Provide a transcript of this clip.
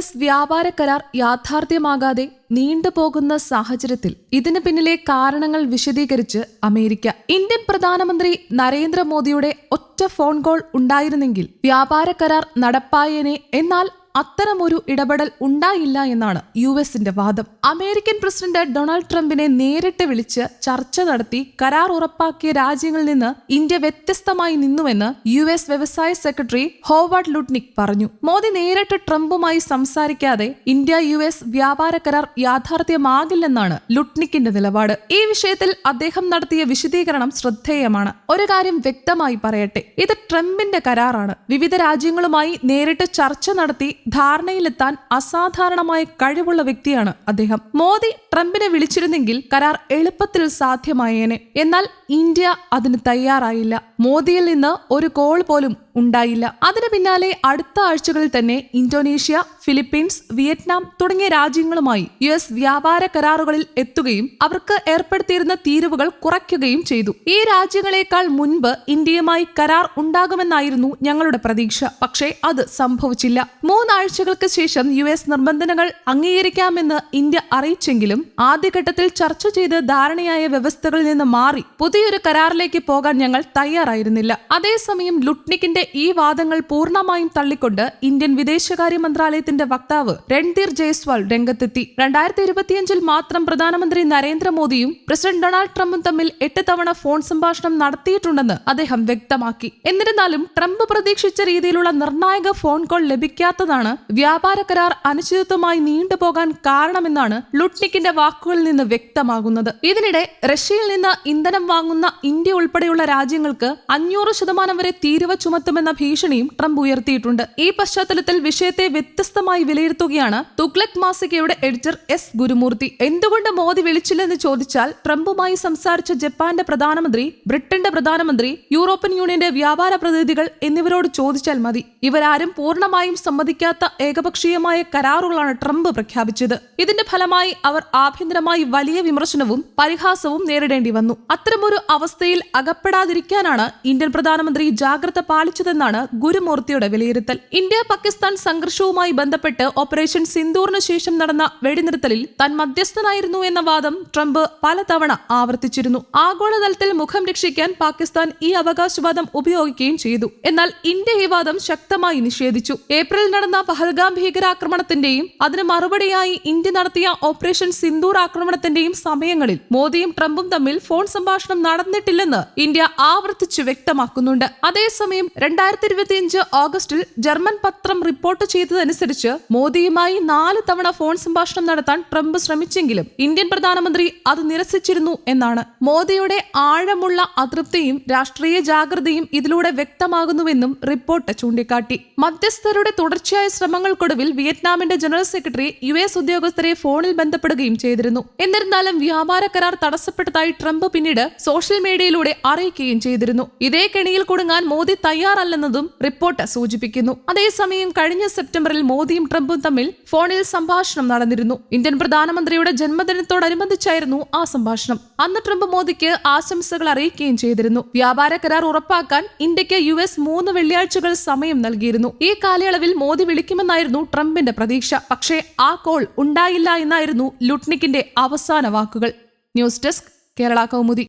S വ്യാപാര കരാർ യാഥാർത്ഥ്യമാകാതെ നീണ്ടുപോകുന്ന സാഹചര്യത്തിൽ ഇതിന് പിന്നിലെ കാരണങ്ങൾ വിശദീകരിച്ച് അമേരിക്ക. ഇന്ത്യൻ പ്രധാനമന്ത്രി നരേന്ദ്രമോദിയുടെ ഒറ്റ ഫോൺ കോൾ ഉണ്ടായിരുന്നെങ്കിൽ വ്യാപാര കരാർ നടപ്പായേനെ. എന്നാൽ അത്തരമൊരു ഇടപെടൽ ഉണ്ടായില്ല എന്നാണ് യു എസിന്റെ വാദം. അമേരിക്കൻ പ്രസിഡന്റ് ഡൊണാൾഡ് ട്രംപിനെ നേരിട്ട് വിളിച്ച് ചർച്ച നടത്തി കരാർ ഉറപ്പാക്കിയ രാജ്യങ്ങളിൽ നിന്ന് ഇന്ത്യ വ്യത്യസ്തമായി നിന്നുവെന്ന് യു എസ് വ്യവസായ സെക്രട്ടറി ഹോവാർഡ് ലുട്നിക് പറഞ്ഞു. മോദി നേരിട്ട് ട്രംപുമായി സംസാരിക്കാതെ ഇന്ത്യ യു എസ് വ്യാപാര കരാർ യാഥാർത്ഥ്യമാകില്ലെന്നാണ് ലുട്നിക്കിന്റെ നിലപാട്. ഈ വിഷയത്തിൽ അദ്ദേഹം നടത്തിയ വിശദീകരണം ശ്രദ്ധേയമാണ്. ഒരു കാര്യം വ്യക്തമായി പറയട്ടെ. ഇത് ട്രംപിന്റെ കരാറാണ്. വിവിധ രാജ്യങ്ങളുമായി നേരിട്ട് ചർച്ച നടത്തി ധാരണയിലെത്താൻ അസാധാരണമായ കഴിവുള്ള വ്യക്തിയാണ് അദ്ദേഹം. മോദി ട്രംപിനെ വിളിച്ചിരുന്നെങ്കിൽ കരാർ എളുപ്പത്തിൽ സാധ്യമായേനെ. എന്നാൽ ഇന്ത്യ അതിന് തയ്യാറായില്ല. മോദിയിൽ നിന്ന് ഒരു കോൾ പോലും ഉണ്ടായില്ല. അതിന് പിന്നാലെ അടുത്ത ആഴ്ചകളിൽ തന്നെ ഇന്തോനേഷ്യ ഫിലിപ്പീൻസ് വിയറ്റ്നാം തുടങ്ങിയ രാജ്യങ്ങളുമായി യു എസ് വ്യാപാര കരാറുകളിൽ എത്തുകയും അവർക്ക് ഏർപ്പെടുത്തിയിരുന്ന തീരുവകൾ കുറയ്ക്കുകയും ചെയ്തു. ഈ രാജ്യങ്ങളെക്കാൾ മുൻപ് ഇന്ത്യയുമായി കരാർ ഉണ്ടാകുമെന്നായിരുന്നു ഞങ്ങളുടെ പ്രതീക്ഷ. പക്ഷേ അത് സംഭവിച്ചില്ല. മൂന്നാഴ്ചകൾക്ക് ശേഷം യു എസ് നിർബന്ധനകൾ അംഗീകരിക്കാമെന്ന് ഇന്ത്യ അറിയിച്ചെങ്കിലും ആദ്യഘട്ടത്തിൽ ചർച്ച ചെയ്ത് ധാരണയായ വ്യവസ്ഥകളിൽ നിന്ന് മാറി പുതിയൊരു കരാറിലേക്ക് പോകാൻ ഞങ്ങൾ തയ്യാറായിരുന്നില്ല. അതേസമയം ലുട്നിക്കിന്റെ ഈ വാദങ്ങൾ പൂർണമായും തള്ളിക്കൊണ്ട് ഇന്ത്യൻ വിദേശകാര്യ മന്ത്രാലയത്തിന്റെ വക്താവ് രൺധീർ ജയ്സ്വാൾ രംഗത്തെത്തി. രണ്ടായിരത്തി ഇരുപത്തിയഞ്ചിൽ മാത്രം പ്രധാനമന്ത്രി നരേന്ദ്രമോദിയും പ്രസിഡന്റ് ഡൊണാൾഡ് ട്രംപും തമ്മിൽ എട്ട് തവണ ഫോൺ സംഭാഷണം നടത്തിയിട്ടുണ്ടെന്ന് അദ്ദേഹം വ്യക്തമാക്കി. എന്നിരുന്നാലും ട്രംപ് പ്രതീക്ഷിച്ച രീതിയിലുള്ള നിർണായക ഫോൺ കോൾ ലഭിക്കാത്തതാണ് വ്യാപാര കരാർ അനിശ്ചിതത്വമായി നീണ്ടുപോകാൻ കാരണമെന്നാണ് ലുട്നിക്കിന്റെ വാക്കുകളിൽ നിന്ന് വ്യക്തമാകുന്നത്. ഇതിനിടെ റഷ്യയിൽ നിന്ന് ഇന്ധനം വാങ്ങുന്ന ഇന്ത്യ ഉൾപ്പെടെയുള്ള രാജ്യങ്ങൾക്ക് അഞ്ഞൂറ് ശതമാനം വരെ തീരുവ ചുമത്തുമെന്ന ഭീഷണിയും ട്രംപ് ഉയർത്തിയിട്ടുണ്ട്. ഈ പശ്ചാത്തലത്തിൽ വിഷയത്തെ വ്യത്യസ്തമായി വിലയിരുത്തുകയാണ് തുഗ്ലക് മാസികയുടെ എഡിറ്റർ എസ് ഗുരുമൂർത്തി. എന്തുകൊണ്ട് മോദി വിളിച്ചില്ലെന്ന് ചോദിച്ചാൽ ട്രംപുമായി സംസാരിച്ച ജപ്പാന്റെ പ്രധാനമന്ത്രി ബ്രിട്ടന്റെ പ്രധാനമന്ത്രി യൂറോപ്യൻ യൂണിയന്റെ വ്യാപാര പ്രതിനിധികൾ എന്നിവരോട് ചോദിച്ചാൽ മതി. ഇവരാരും പൂർണമായും സമ്മതിക്കാത്ത ഏകപക്ഷീയമായ കരാറുകളാണ് ട്രംപ് പ്രഖ്യാപിച്ചത്. ഇതിന്റെ ഫലമായി അവർ ആഭ്യന്തരമായി വലിയ വിമർശനവും പരിഹാസവും നേരിടേണ്ടി വന്നു. അത്തരമൊരു അവസ്ഥയിൽ അകപ്പെടാതിരിക്കാനാണ് ഇന്ത്യൻ പ്രധാനമന്ത്രി ജാഗ്രത പാലിച്ചതെന്നാണ് ഗുരുമൂർത്തിയുടെ വിലയിരുത്തൽ. ഇന്ത്യ പാകിസ്ഥാൻ സംഘർഷവുമായി ബന്ധപ്പെട്ട് ഓപ്പറേഷൻ സിന്ദൂറിന് ശേഷം നടന്ന വെടിനിർത്തലിൽ താൻ മധ്യസ്ഥനായിരുന്നു എന്ന വാദം ട്രംപ് പലതവണ ആവർത്തിച്ചിരുന്നു. ആഗോളതലത്തിൽ മുഖം രക്ഷിക്കാൻ പാകിസ്ഥാൻ ഈ അവകാശവാദം ഉപയോഗിക്കുകയും ചെയ്തു. എന്നാൽ ഇന്ത്യ ഈ വാദം ശക്തമായി നിഷേധിച്ചു. ഏപ്രിൽ നടന്ന പഹൽഗാം ഭീകരാക്രമണത്തിന്റെയും അതിന് മറുപടിയായി ഇന്ത്യ നടത്തിയ ഓപ്പറേഷൻ സിന്ദൂർ ആക്രമണത്തിന്റെയും സമയങ്ങളിൽ മോദിയും ട്രംപും തമ്മിൽ ഫോൺ സംഭാഷണം നടന്നിട്ടില്ലെന്ന് ഇന്ത്യ ആവർത്തിച്ചു. വ്യക്തമാക്കുന്നുണ്ട്. അതേസമയം രണ്ടായിരത്തി ഇരുപത്തിയഞ്ച് ഓഗസ്റ്റിൽ ജർമ്മൻ പത്രം റിപ്പോർട്ട് ചെയ്തതനുസരിച്ച് മോദിയുമായി നാല് തവണ ഫോൺ സംഭാഷണം നടത്താൻ ട്രംപ് ശ്രമിച്ചെങ്കിലും ഇന്ത്യൻ പ്രധാനമന്ത്രി അത് നിരസിച്ചിരുന്നു എന്നാണ്. മോദിയുടെ ആഴമുള്ള അതൃപ്തിയും രാഷ്ട്രീയ ജാഗ്രതയും ഇതിലൂടെ വ്യക്തമാകുന്നുവെന്നും റിപ്പോർട്ട് ചൂണ്ടിക്കാട്ടി. മധ്യസ്ഥരുടെ തുടർച്ചയായ ശ്രമങ്ങൾക്കൊടുവിൽ വിയറ്റ്നാമിന്റെ ജനറൽ സെക്രട്ടറി യു എസ് ഉദ്യോഗസ്ഥരെ ഫോണിൽ ബന്ധപ്പെടുകയും ചെയ്തിരുന്നു. എന്നിരുന്നാലും വ്യാപാര കരാർ തടസ്സപ്പെട്ടതായി ട്രംപ് പിന്നീട് സോഷ്യൽ മീഡിയയിലൂടെ അറിയിക്കുകയും ചെയ്തിരുന്നു. ഇതേ കെണിയിൽ കുടുങ്ങാൻ മോദി തയ്യാറല്ലെന്നതും റിപ്പോർട്ട് സൂചിപ്പിക്കുന്നു. അതേസമയം കഴിഞ്ഞ സെപ്റ്റംബറിൽ മോദിയും ട്രംപും തമ്മിൽ ഫോണിൽ സംഭാഷണം നടന്നിരുന്നു. ഇന്ത്യൻ പ്രധാനമന്ത്രിയുടെ ജന്മദിനത്തോടനുബന്ധിച്ചായിരുന്നു ആ സംഭാഷണം. അന്ന് ട്രംപ് മോദിക്ക് ആശംസകൾ അറിയിക്കുകയും ചെയ്തിരുന്നു. വ്യാപാര കരാർ ഉറപ്പാക്കാൻ ഇന്ത്യയ്ക്ക് യു എസ് മൂന്ന് വെള്ളിയാഴ്ചകൾ സമയം നൽകിയിരുന്നു. ഈ കാലയളവിൽ മോദി വിളിക്കുമെന്നായിരുന്നു ട്രംപിന്റെ പ്രതീക്ഷ. പക്ഷേ ആ കോൾ ഉണ്ടായില്ല എന്നായിരുന്നു ലുട്നിക്കിന്റെ അവസാന വാക്കുകൾ. News desk Kerala Kaumudi.